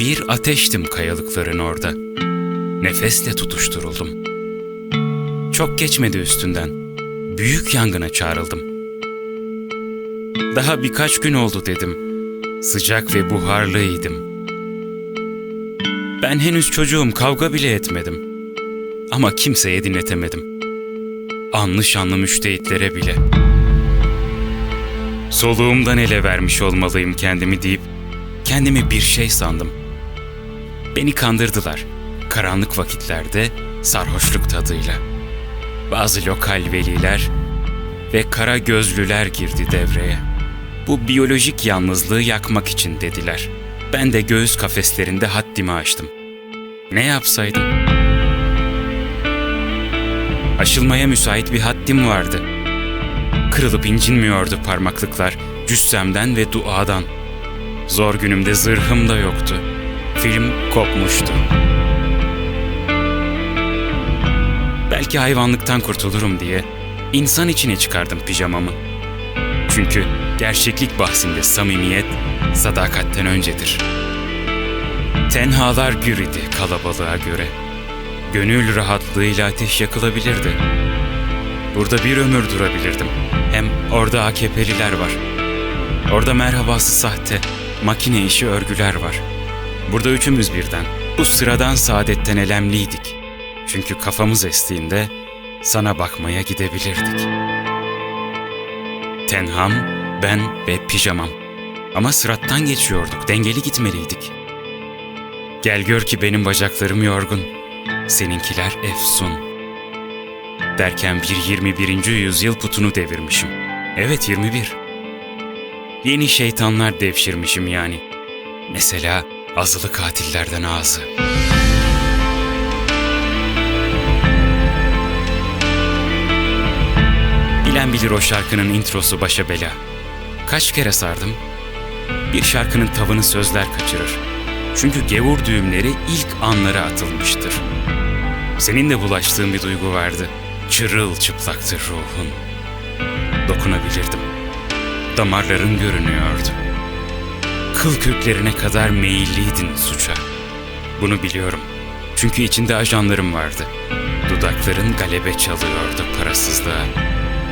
Bir ateştim kayalıkların orada. Nefesle tutuşturuldum. Çok geçmedi üstünden. Büyük yangına çağrıldım. Daha birkaç gün oldu dedim. Sıcak ve buharlıydım. Ben henüz çocuğum kavga bile etmedim. Ama kimseye dinletemedim. Anlı şanlı müştehitlere bile. Soluğumdan ele vermiş olmalıyım kendimi deyip kendimi bir şey sandım. Beni kandırdılar. Karanlık vakitlerde sarhoşluk tadıyla. Bazı lokal veliler ve kara gözlüler girdi devreye. Bu biyolojik yalnızlığı yakmak için dediler. Ben de göğüs kafeslerinde haddimi aştım. Ne yapsaydım? Aşılmaya müsait bir haddim vardı. Kırılıp incinmiyordu parmaklıklar cüssemden ve duadan. Zor günümde zırhım da yoktu. Film kopmuştu. Belki hayvanlıktan kurtulurum diye insan içine çıkardım pijamamı. Çünkü gerçeklik bahsinde samimiyet sadakatten öncedir. Tenhalar gür idi kalabalığa göre. Gönül rahatlığıyla ateş yakılabilirdi. Burada bir ömür durabilirdim. Hem orada AKP'liler var. Orada merhabası sahte, makine işi örgüler var. Burada üçümüz birden. Bu sıradan saadetten elemliydik. Çünkü kafamız estiğinde sana bakmaya gidebilirdik. Tenham, ben ve pijamam. Ama sırattan geçiyorduk, dengeli gitmeliydik. Gel gör ki benim bacaklarım yorgun, seninkiler efsun. Derken bir 21. yüzyıl putunu devirmişim. Evet 21. Yeni şeytanlar devşirmişim yani. Mesela azılı katillerden ağzı. Bilen bilir o şarkının introsu başa bela. Kaç kere sardım? Bir şarkının tavını sözler kaçırır. Çünkü gevur düğümleri ilk anlara atılmıştır. Senin de bulaştığın bir duygu vardı. Çırıl çıplaktır ruhun. Dokunabilirdim. Damarların görünüyordu. Kıl köklerine kadar meyilliydin suça. Bunu biliyorum. Çünkü içinde ajanlarım vardı. Dudakların galebe çalıyordu parasızlığa.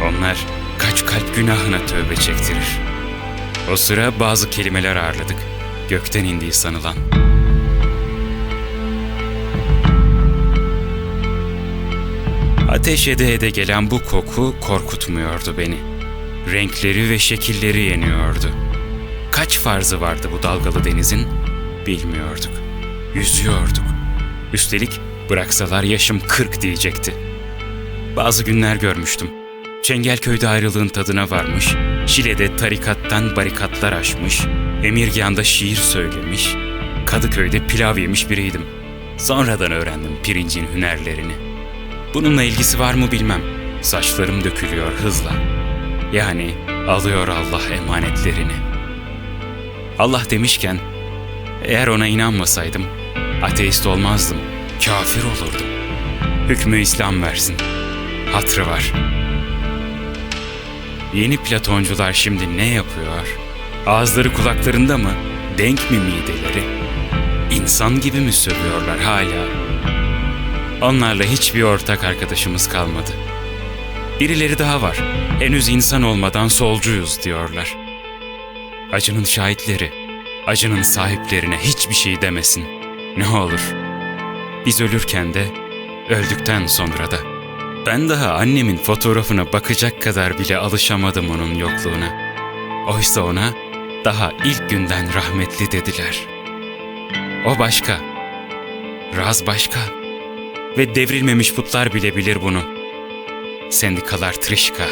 Onlar kaç kalp günahına tövbe çektirir. O sıra bazı kelimeler ağırladık. Gökten indiği sanılan. Ateş ede ede gelen bu koku korkutmuyordu beni. Renkleri ve şekilleri yeniyordu. Kaç farzı vardı bu dalgalı denizin bilmiyorduk. Yüzüyorduk. Üstelik bıraksalar yaşım 40 diyecekti. Bazı günler görmüştüm. Çengelköy'de ayrılığın tadına varmış, Şile'de tarikattan barikatlar aşmış, Emirgan'da şiir söylemiş, Kadıköy'de pilav yemiş biriydim. Sonradan öğrendim pirincin hünerlerini. Bununla ilgisi var mı bilmem. Saçlarım dökülüyor hızla. Yani alıyor Allah emanetlerini. Allah demişken, eğer ona inanmasaydım, ateist olmazdım, kafir olurdum. Hükmü İslam versin. Hatrı var. Yeni Platoncular şimdi ne yapıyor? Ağızları kulaklarında mı? Denk mi mideleri? İnsan gibi mi sövüyorlar hala? Onlarla hiçbir ortak arkadaşımız kalmadı. Birileri daha var. Henüz insan olmadan solcuyuz diyorlar. Acının şahitleri, acının sahiplerine hiçbir şey demesin. Ne olur. Biz ölürken de, öldükten sonra da. Ben daha annemin fotoğrafına bakacak kadar bile alışamadım onun yokluğuna. Oysa ona daha ilk günden rahmetli dediler. O başka. Raz başka. Ve devrilmemiş putlar bile bilir bunu. Sendikalar trişka.